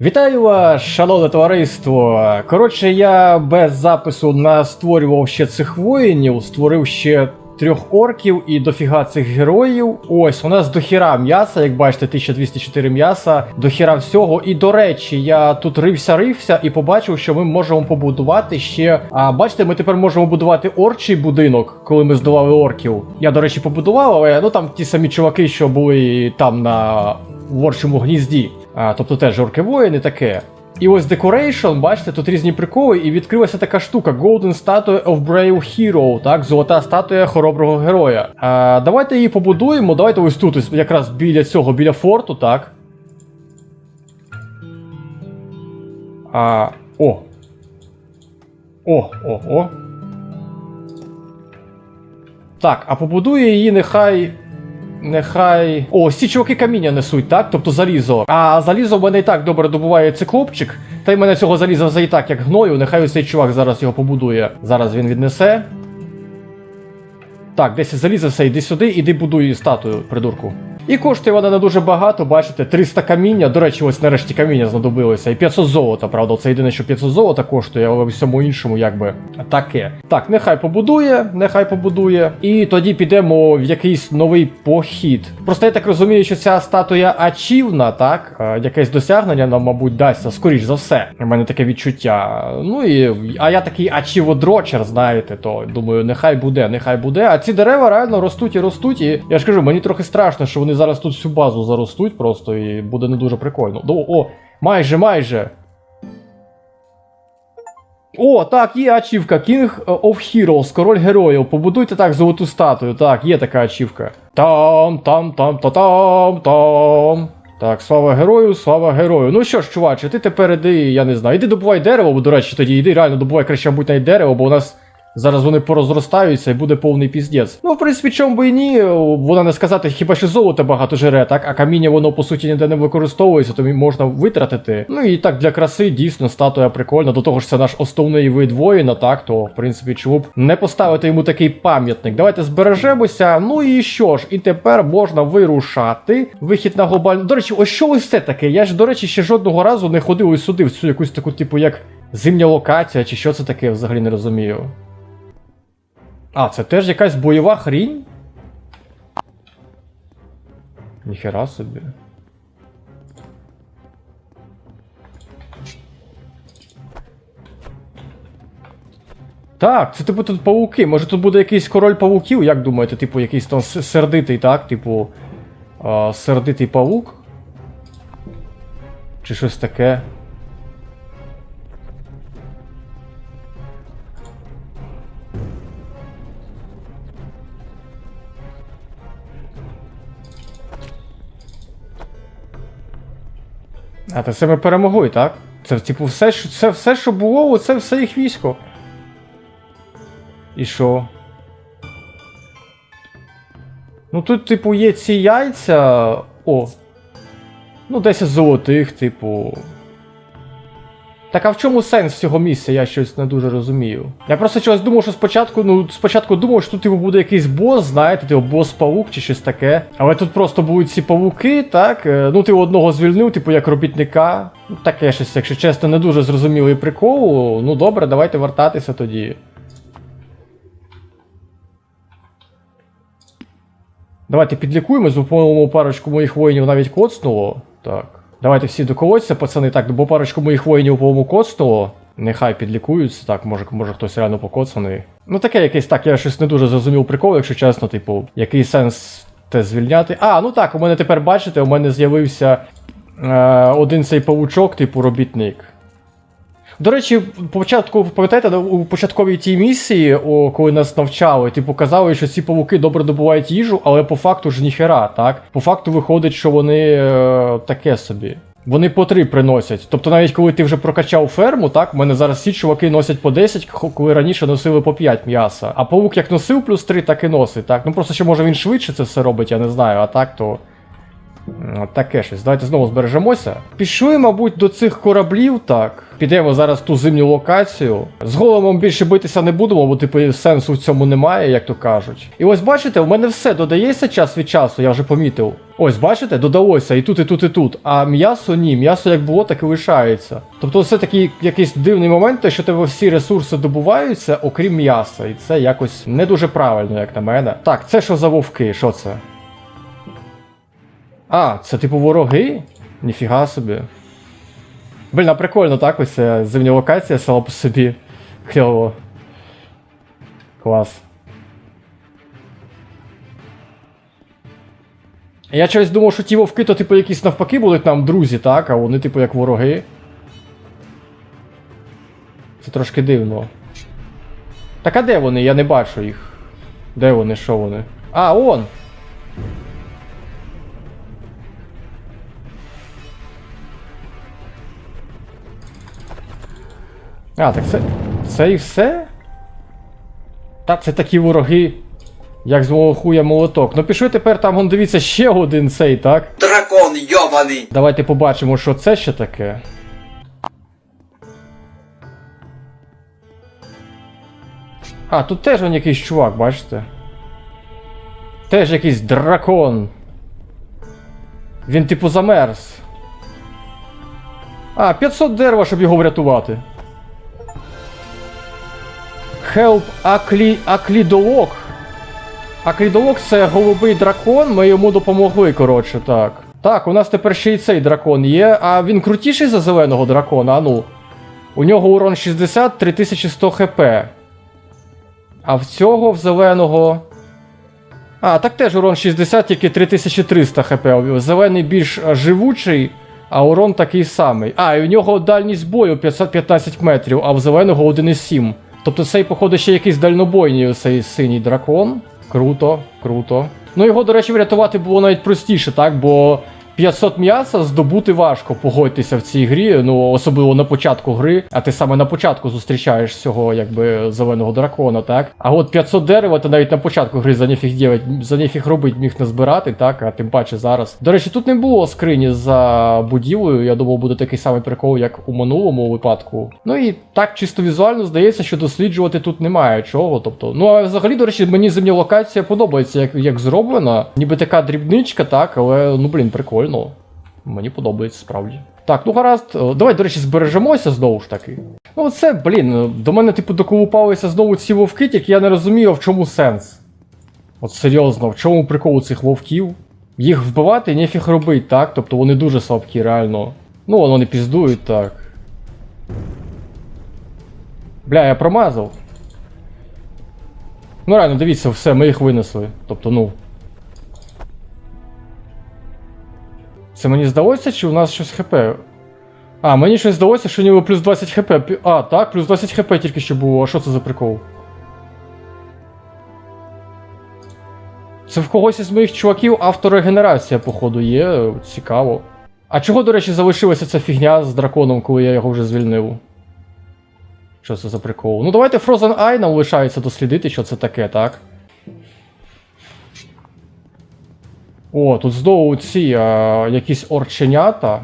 Вітаю вас, шановне товариство. Коротше, я без запису настворював ще цих воїнів, створив ще трьох орків і дофіга цих героїв. Ось, у нас дохіра м'яса, як бачите, 1204 м'яса, дохіра всього. І до речі, я тут рився, рився і побачив, що ми можемо побудувати ще. А бачите, ми тепер можемо будувати орчий будинок, коли ми здолали орків. Я, до речі, побудував, але ну там ті самі чуваки, що були там на ворчому гнізді. А, тобто теж орки воїни таке. І ось Decoration, бачите, тут різні приколи, і відкрилася така штука: Golden Statue of Brave Hero, так, золота статуя хороброго героя. А, давайте її побудуємо. Давайте ось тут, ось якраз біля цього, біля форту, так. А, о. О, о, о. Так, а побудує її нехай. Нехай. О, ці чуваки каміння несуть, так? Тобто залізо. А залізо в мене і так добре добуває циклопчик. Та й мене цього заліза вже і так, як гною. Нехай ось цей чувак зараз його побудує. Зараз він віднесе. Так, десь залізо все, йди сюди, іди будуй статую, придурку. І коштує вона не дуже багато, бачите, 300 каміння. До речі, ось нарешті каміння знадобилося. І 500 золота, правда, це єдине, що 500 золота коштує, але в всьому іншому, якби таке. Так, нехай побудує, нехай побудує. І тоді підемо в якийсь новий похід. Просто я так розумію, що ця статуя ачівна, так? Е, Якесь досягнення нам, мабуть, дасться, скоріш за все. У мене таке відчуття. Ну і. А я такий ачіводрочер, знаєте, то думаю, нехай буде, нехай буде. А ці дерева реально ростуть і ростуть. І я ж кажу, мені трохи страшно, що вони зараз тут всю базу заростуть просто і буде не дуже прикольно. О, о, майже, майже. О, так, є ачівка. King of Heroes, король героїв. Побудуйте так золоту статую. Так, є така ачівка. Там, там, там, та там, там. Так, слава герою, слава герою. Ну що ж, чуваче, ти тепер іди, я не знаю. Іди добувай дерево, бо, до речі, тоді іди реально добувай краще, мабуть, навіть дерево, бо у нас. Зараз вони порозростаються і буде повний піздець. Ну, в принципі, чому би і ні, вона не сказати, хіба що золота багато жере, так? А каміння воно по суті ніде не використовується, тому можна витратити. Ну і так для краси дійсно статуя прикольна. До того ж, це наш основний вид воїна, так? То, в принципі, чому б не поставити йому такий пам'ятник. Давайте збережемося. Ну і що ж, і тепер можна вирушати. Вихід на глобальну. До речі, ось що ось це таке? Я ж, до речі, ще жодного разу не ходив ось сюди, в цю якусь таку, типу, як зимня локація, чи що це таке, взагалі не розумію. А, це теж якась бойова хрінь? Ніхера собі. Так, це типу тут павуки. Може тут буде якийсь король павуків, як думаєте, типу якийсь там сердитий, так? Типу. А, сердитий павук? Чи щось таке? А, то це ми перемогли, так? Це, типу, все, що, це все, що було, це все їх військо. І що? Ну тут, типу, є ці яйця. О. Ну, 10 золотих, типу. Так а в чому сенс цього місця, я щось не дуже розумію. Я просто чогось думав, що спочатку, ну, спочатку думав, що тут типу, буде якийсь бос, знаєте, типу бос-павук чи щось таке. Але тут просто будуть ці павуки, так? Е, Ну, ти одного звільнив, типу, як робітника. Ну, таке щось, якщо чесно, не дуже зрозумілий прикол. Ну добре, давайте вертатися тоді. Давайте підлікуємось, бо, по-моєму, парочку моїх воїнів навіть коцнуло. Так. Давайте всі доколоться, пацани. Так, бо парочку моїх воїнів, по-моєму, коцнуло. Нехай підлікуються, так, може, може хтось реально покоцаний. Ну таке якесь так, я щось не дуже зрозумів прикол, якщо чесно, типу, який сенс те звільняти. А, ну так, у мене тепер бачите, у мене з'явився е, один цей павучок, типу робітник. До речі, початку, пам'ятаєте, у початковій тій місії, о, коли нас навчали, типу казали, що ці павуки добре добувають їжу, але по факту ж ніхера, так? По факту виходить, що вони е, таке собі. Вони по три приносять. Тобто навіть коли ти вже прокачав ферму, так, в мене зараз всі чуваки носять по 10, коли раніше носили по 5 м'яса. А павук як носив плюс 3, так і носить. Так? Ну просто ще може він швидше це все робить, я не знаю, а так то. Таке щось. Давайте знову збережемося. Пішли, мабуть, до цих кораблів, так. Підемо зараз в ту зимню локацію. З големом більше битися не будемо, бо типу сенсу в цьому немає, як то кажуть. І ось бачите, у мене все додається час від часу, я вже помітив. Ось, бачите, додалося і тут, і тут, і тут. А м'ясо ні, м'ясо як було, так і лишається. Тобто це такий якийсь дивний момент, те, що тебе всі ресурси добуваються, окрім м'яса. І це якось не дуже правильно, як на мене. Так, це що за вовки? Що це? А, це типу вороги? Ніфіга собі. Блін, а прикольно, так? Ось ця зимня локація села по собі. Кльово. Клас. Я чогось думав, що ті вовки, то типу якісь навпаки будуть нам друзі, так? А вони, типу, як вороги. Це трошки дивно. Так а де вони? Я не бачу їх. Де вони, що вони? А, он! А, так це. Це і все? Так, це такі вороги. Як з мого хуя молоток. Ну пішли тепер там, вон дивіться, ще один цей, так? Дракон йобаний! Давайте побачимо, що це ще таке. А, тут теж он якийсь чувак, бачите? Теж якийсь дракон. Він типу замерз. А, 500 дерева, щоб його врятувати. Help Аклі... Аклідолок. Аклідолок це голубий дракон, ми йому допомогли, коротше, так. Так, у нас тепер ще й цей дракон є, а він крутіший за зеленого дракона, а ну. У нього урон 60, 3100 хп. А в цього в зеленого. А, так теж урон 60, тільки 3300 хп. Зелений більш живучий, а урон такий самий. А, і у нього дальність бою 515 метрів, а в зеленого 1,7. Тобто цей, походу, ще якийсь дальнобойний цей синій дракон. Круто, круто. Ну його, до речі, врятувати було навіть простіше, так? Бо 500 м'яса здобути важко, погодьтеся в цій грі, ну особливо на початку гри, а ти саме на початку зустрічаєш цього якби зеленого дракона, так? А от 500 дерева ти навіть на початку гри за ніфіг ділять, за ніфіг робить міг не збирати, так, а тим паче зараз. До речі, тут не було скрині за будівлею. Я думав, буде такий самий прикол, як у минулому випадку. Ну і так чисто візуально здається, що досліджувати тут немає чого. Тобто, ну а взагалі, до речі, мені зимня локація подобається, як, як зроблена. Ніби така дрібничка, так, але ну блін, прикольно. Мені подобається справді. Так, ну гаразд, Е, давай, до речі, збережемося знову ж таки. Ну, це, блін, е, до мене, типу, доколупалися знову ці вовки, тільки я не розумію, в чому сенс. От серйозно, в чому прикол цих вовків? Їх вбивати ніфіг робить, так? Тобто вони дуже слабкі, реально. Ну, вон вони піздують, так. Бля, я промазав. Ну реально, дивіться, все, ми їх винесли. Тобто, ну. Це мені здалося, чи у нас щось хп? А, мені щось здалося, що у нього плюс 20 хп. А, так, плюс 20 хп тільки що було. А що це за прикол? Це в когось із моїх чуваків авторегенерація, походу, є. Цікаво. А чого, до речі, залишилася ця фігня з драконом, коли я його вже звільнив? Що це за прикол? Ну давайте Frozen Eye нам лишається дослідити, що це таке, так? О, тут знову ці а, якісь орченята.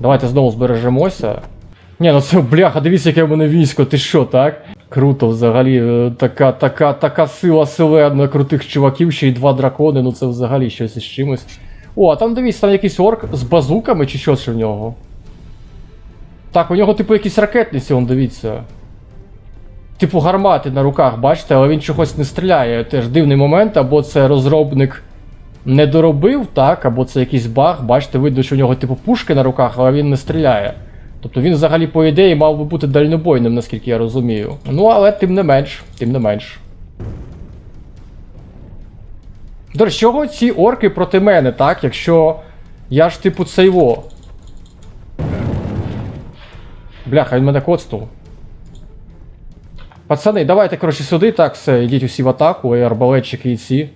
Давайте знову збережемося. Ні, ну це бляха, дивіться, яке в мене військо, ти що, так? Круто, взагалі, е, така, така, така сила селена крутих чуваків, ще й два дракони, ну це взагалі щось із чимось. О, а там дивіться, там якийсь орк з базуками чи що ще в нього. Так, у нього, типу, якісь ракетниці, он дивіться. Типу гармати на руках, бачите, але він чогось не стріляє. Теж дивний момент, або це розробник не доробив, так, або це якийсь баг. Бачите, видно, що у нього, типу, пушки на руках, але він не стріляє. Тобто він взагалі, по ідеї, мав би бути дальнобойним, наскільки я розумію. Ну, але тим не менш, тим не менш. До речі, чого ці орки проти мене, так? Якщо я ж типу цейво. Бляха, він мене коцнув. Пацани, давайте, коротше, сюди, так, все, йдіть усі в атаку, і арбалетчики і ці.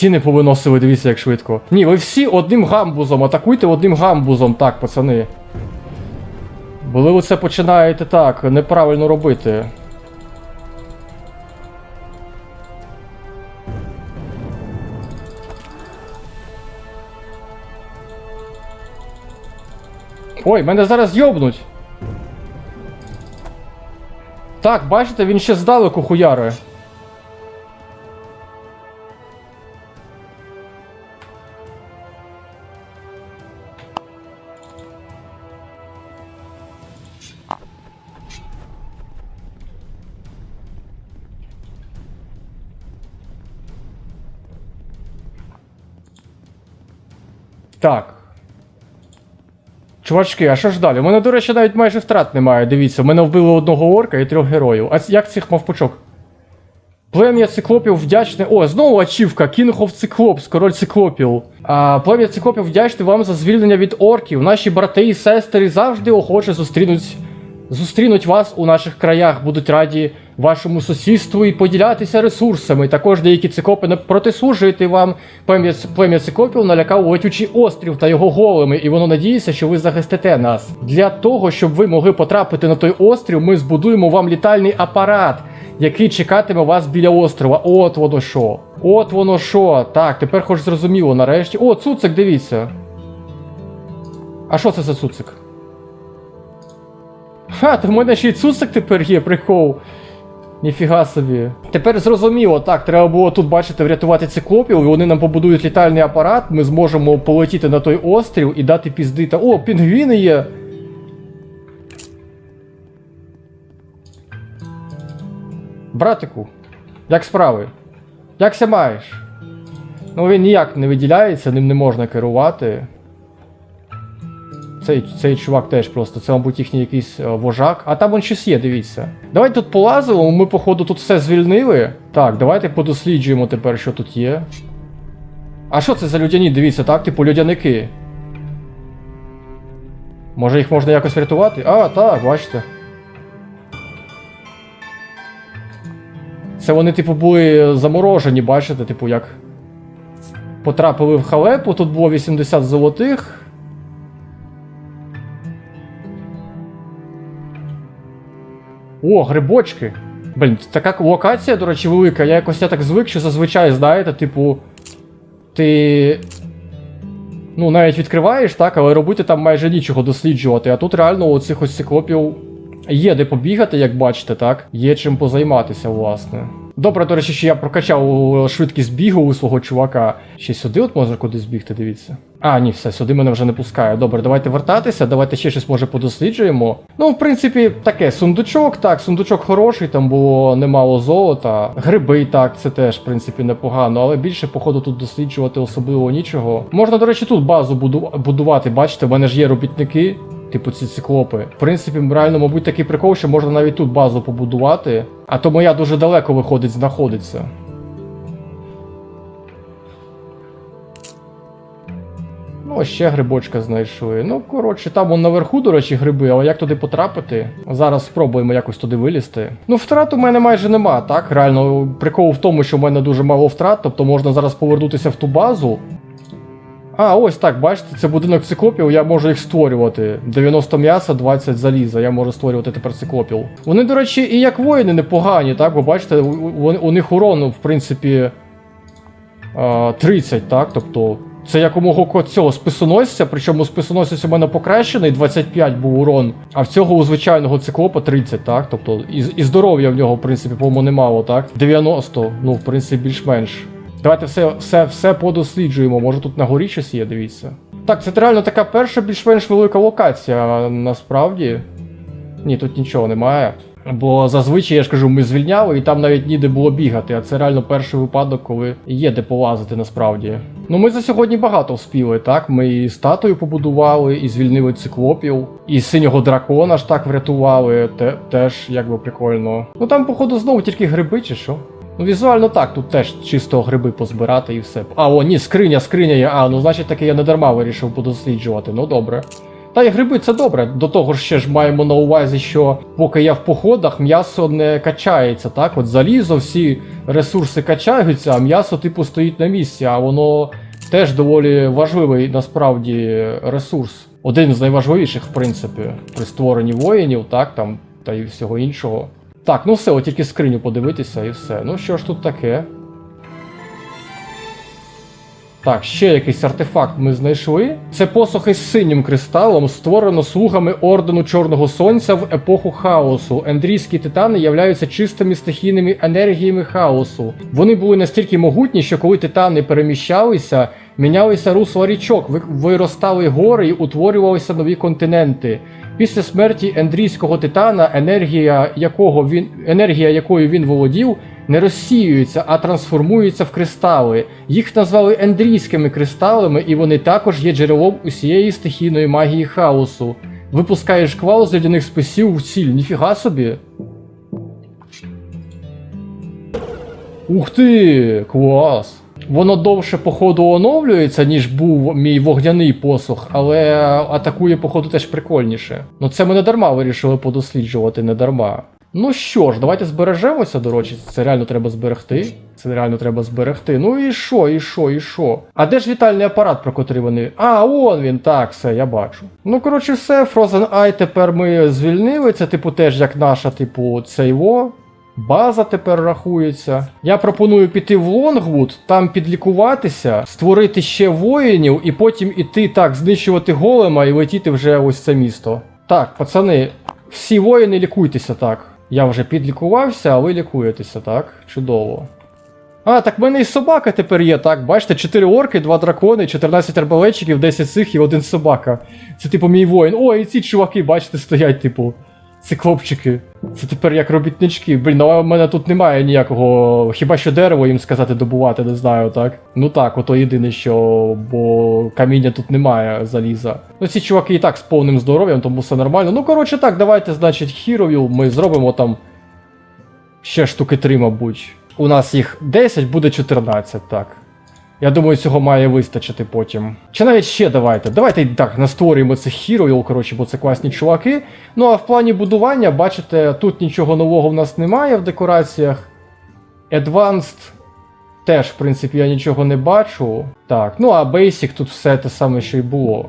Стіни повиносили, дивіться, як швидко. Ні, ви всі одним гамбузом, атакуйте одним гамбузом, так, пацани. Бо ви це починаєте так, неправильно робити. Ой, мене зараз йобнуть. Так, бачите, він ще здалеку хуяри. Так. Чувачки, а що ж далі? У мене, до речі, навіть майже втрат немає. Дивіться, мене вбило одного орка і трьох героїв. А як цих мавпочок? Плем'я циклопів вдячне. О, знову ачівка. King of Циклопс, король циклопів. А, плем'я циклопів вдячне вам за звільнення від орків. Наші брати і сестри завжди охоче зустрінуть. Зустрінуть вас у наших краях, будуть раді вашому сусідству і поділятися ресурсами. Також деякі цикопи не протислужити вам. Плем'я, плем'я цикопів налякав летючий острів та його голими, і воно надіється, що ви захистите нас. Для того, щоб ви могли потрапити на той острів, ми збудуємо вам літальний апарат, який чекатиме вас біля острова. От воно що. От воно що. Так, тепер хоч зрозуміло нарешті. О, цуцик, дивіться. А що це за цуцик? Ха, то в мене ще й цуцик тепер є, прикол. Ніфіга собі. Тепер зрозуміло, так, треба було тут, бачите, врятувати циклопів, і вони нам побудують літальний апарат, ми зможемо полетіти на той острів і дати пізди та. О, пінгвіни є! Братику, як справи? Як ся маєш? Ну він ніяк не виділяється, ним не можна керувати. Цей, цей чувак теж просто, це, мабуть, їхній якийсь е, вожак. А там он щось є, дивіться. Давайте тут полазимо, ми, походу, тут все звільнили. Так, давайте подосліджуємо тепер, що тут є. А що це за людяні? Дивіться, так? Типу людяники. Може їх можна якось врятувати? А, так, бачите. Це вони, типу, були заморожені, бачите, типу, як. Потрапили в халепу, тут було 80 золотих. О, грибочки. Блін, така локація, до речі, велика. Я якось я так звик, що зазвичай, знаєте, типу. Ти. Ну, навіть відкриваєш, так, але робити там майже нічого досліджувати. А тут реально у цих ось циклопів є де побігати, як бачите, так? Є чим позайматися, власне. Добре, до речі, що я прокачав швидкість бігу у свого чувака. Ще сюди от можна кудись бігти, дивіться. А, ні, все, сюди мене вже не пускає. Добре, давайте вертатися, давайте ще щось може подосліджуємо. Ну, в принципі, таке, сундучок, так, сундучок хороший, там було немало золота. Гриби, так, це теж, в принципі, непогано, але більше, походу, тут досліджувати особливо нічого. Можна, до речі, тут базу буду- будувати, бачите, в мене ж є робітники. Типу ці циклопи. В принципі, реально, мабуть, такий прикол, що можна навіть тут базу побудувати. А то моя дуже далеко виходить, знаходиться. Ну, ще грибочка знайшли. Ну, коротше, там вон наверху, до речі, гриби, але як туди потрапити? Зараз спробуємо якось туди вилізти. Ну, втрат у мене майже нема, так? Реально, прикол в тому, що в мене дуже мало втрат, тобто можна зараз повернутися в ту базу. А, ось так, бачите, це будинок циклопів, я можу їх створювати. 90 м'яса, 20 заліза, я можу створювати тепер циклопів. Вони, до речі, і як воїни непогані, так? Бо бачите, у, у, у них урону, в принципі, 30, так? Тобто, це як цього списоносця, причому списоносець у мене покращений, 25 був урон, а в цього у звичайного циклопа 30, так? Тобто, і, і здоров'я в нього, в принципі, по-моєму, немало, так? 90, ну, в принципі, більш-менш. Давайте все, все, все подосліджуємо. Може тут на горі щось є, дивіться. Так, це реально така перша більш-менш велика локація, насправді. Ні, тут нічого немає. Бо зазвичай, я ж кажу, ми звільняли, і там навіть ніде було бігати, а це реально перший випадок, коли є де полазити насправді. Ну ми за сьогодні багато вспіли, так? Ми і статую побудували, і звільнили циклопів, і синього дракона ж так врятували, те, теж якби прикольно. Ну там, походу, знову тільки гриби чи що. Ну, візуально так, тут теж чисто гриби позбирати і все. А, о, ні, скриня, скриня є. А, ну значить таки я не дарма вирішив подосліджувати. Ну добре. Та й гриби це добре. До того ж ще ж маємо на увазі, що поки я в походах, м'ясо не качається, так? От залізо, всі ресурси качаються, а м'ясо, типу, стоїть на місці, а воно Теж доволі важливий насправді ресурс. Один з найважливіших, в принципі, при створенні воїнів, так, там, та й всього іншого. Так, ну все, от тільки скриню подивитися і все. Ну що ж тут таке? Так, ще якийсь артефакт ми знайшли. Це посох із синім кристалом, створено слугами ордену Чорного Сонця в епоху хаосу. Ендрійські титани являються чистими стихійними енергіями хаосу. Вони були настільки могутні, що коли титани переміщалися, мінялися русла річок, виростали гори і утворювалися нові континенти. Після смерті ендрійського титана, енергія якого він енергія якою він володів, не розсіюється, а трансформується в кристали. Їх назвали ендрійськими кристалами, і вони також є джерелом усієї стихійної магії хаосу. Випускає шквал з льодяних списів в ціль. Ніфіга собі. Ух ти! Клас! Воно довше, походу, оновлюється, ніж був мій вогняний посох, але атакує, походу, теж прикольніше. Ну це ми не дарма вирішили подосліджувати, не дарма. Ну що ж, давайте збережемося, до речі, це реально треба зберегти. Це реально треба зберегти. Ну і що, і що, і що? А де ж вітальний апарат, про котрий вони. А, он він, так, все, я бачу. Ну, коротше, все, Frozen Eye тепер ми звільнили. Це, типу, теж як наша, типу, цейво. База тепер рахується. Я пропоную піти в Лонгвуд, там підлікуватися, створити ще воїнів, і потім іти так, знищувати голема і летіти вже ось це місто. Так, пацани, всі воїни лікуйтеся так. Я вже підлікувався, а ви лікуєтеся, так? Чудово. А, так в мене і собака тепер є, так. Бачите, 4 орки, 2 дракони, 14 арбалетчиків, 10 цих і один собака. Це типу мій воїн. О, і ці чуваки, бачите, стоять, типу. Ці хлопчики. Це тепер як робітнички. Блін, ну а в мене тут немає ніякого. Хіба що дерево їм сказати добувати, не знаю, так? Ну так, ото єдине, що. бо каміння тут немає заліза. Ну ці чуваки і так з повним здоров'ям, тому все нормально. Ну, коротше, так, давайте, значить, хіровіл ми зробимо там. Ще штуки 3, мабуть. У нас їх 10, буде 14, так. Я думаю, цього має вистачити потім. Чи навіть ще давайте. Давайте так настворюємо це хіровіл, коротше, бо це класні чуваки. Ну а в плані будування, бачите, тут нічого нового в нас немає в декораціях. Advanced теж, в принципі, я нічого не бачу. Так, ну а Basic тут все те саме, що й було.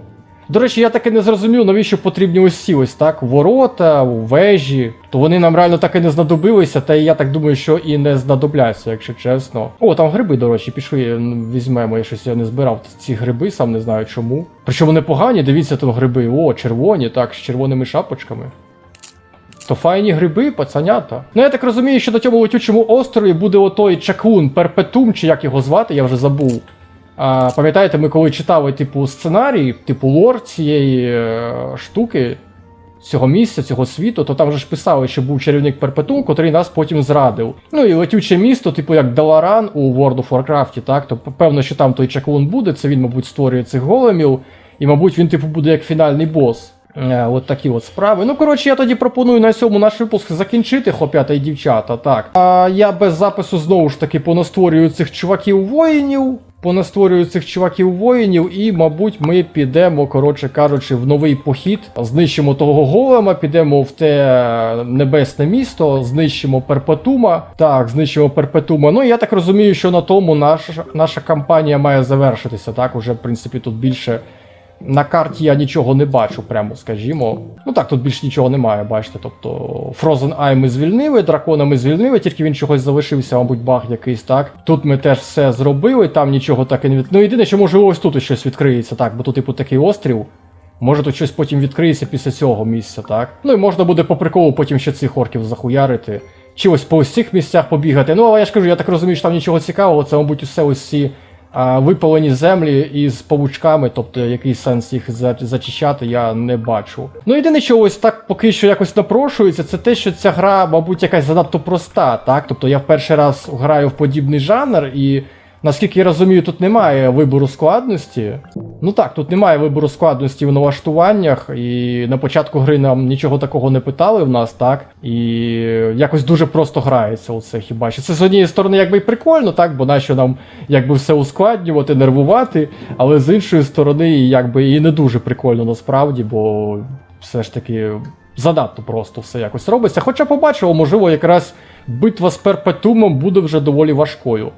До речі, я таки не зрозумів, навіщо потрібні ось ось так, ворота, вежі. То вони нам реально так і не знадобилися, та і я так думаю, що і не знадобляться, якщо чесно. О, там гриби, до речі, пішли, візьмемо. Я щось я не збирав ці гриби, сам не знаю чому. Причому непогані, дивіться там гриби. О, червоні, так, з червоними шапочками. То файні гриби, пацанята. Ну я так розумію, що на цьому летючому острові буде отой чаклун Перпетум, чи як його звати, я вже забув. Пам'ятаєте, ми коли читали, типу, сценарій, типу лор цієї е, штуки, цього місця, цього світу, то там вже ж писали, що був чарівник Перпетум, котрий нас потім зрадив. Ну і летюче місто, типу як Даларан у World of Warcraft, так? То певно, що там той чаклун буде, це він, мабуть, створює цих големів, і, мабуть, він, типу, буде як фінальний бос. Е, От такі от справи. Ну, коротше, я тоді пропоную на цьому наш випуск закінчити, хлоп'ята і дівчата. Так. А я без запису знову ж таки понастворюю цих чуваків воїнів. Понастворюю цих чуваків воїнів, і, мабуть, ми підемо, коротше кажучи, в новий похід. Знищимо того голема, підемо в те небесне місто, знищимо Перпетума. Так, знищимо Перпетума. Ну, я так розумію, що на тому наша, наша кампанія має завершитися. Так, уже, в принципі, тут більше. На карті я нічого не бачу, прямо скажімо. Ну так, тут більш нічого немає, бачите. Тобто Frozen Eye ми звільнили, дракона ми звільнили, тільки він чогось залишився, мабуть, баг якийсь, так. Тут ми теж все зробили, там нічого так і не від. Ну єдине, що можливо ось тут щось відкриється, так, бо тут, типу, такий острів. Може тут щось потім відкриється після цього місця, так? Ну і можна буде по приколу потім ще цих орків захуярити. Чи ось по ось цих місцях побігати. Ну, але я ж кажу, я так розумію, що там нічого цікавого, це, мабуть, усе ось ці випалені землі із павучками, тобто який сенс їх за- зачищати, я не бачу. Ну, єдине, що ось так поки що якось напрошується, це те, що ця гра, мабуть, якась занадто проста, так? Тобто я в перший раз граю в подібний жанр і. Наскільки я розумію, тут немає вибору складності. Ну так, тут немає вибору складності в налаштуваннях, і на початку гри нам нічого такого не питали в нас, так? І якось дуже просто грається оце хіба що. Це з однієї сторони якби і прикольно, так, бо нащо нам якби все ускладнювати, нервувати, але з іншої сторони, якби і не дуже прикольно насправді, бо все ж таки занадто просто все якось робиться. Хоча побачимо, можливо, якраз битва з перпетумом буде вже доволі важкою.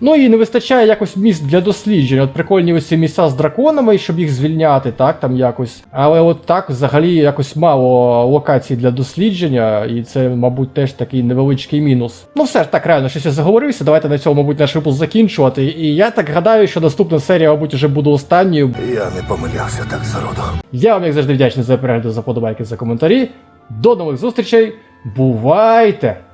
Ну і не вистачає якось місць для досліджень. От прикольні ось ці місця з драконами, щоб їх звільняти, так, там якось. Але от так взагалі якось мало локацій для дослідження, і це, мабуть, теж такий невеличкий мінус. Ну все ж так, реально, щось я заговорився. Давайте на цьому, мабуть, наш випуск закінчувати. І я так гадаю, що наступна серія, мабуть, вже буде останньою. Я не помилявся так зароду. Я вам, як завжди, вдячний за перегляд, за подобайки, за коментарі. До нових зустрічей. Бувайте!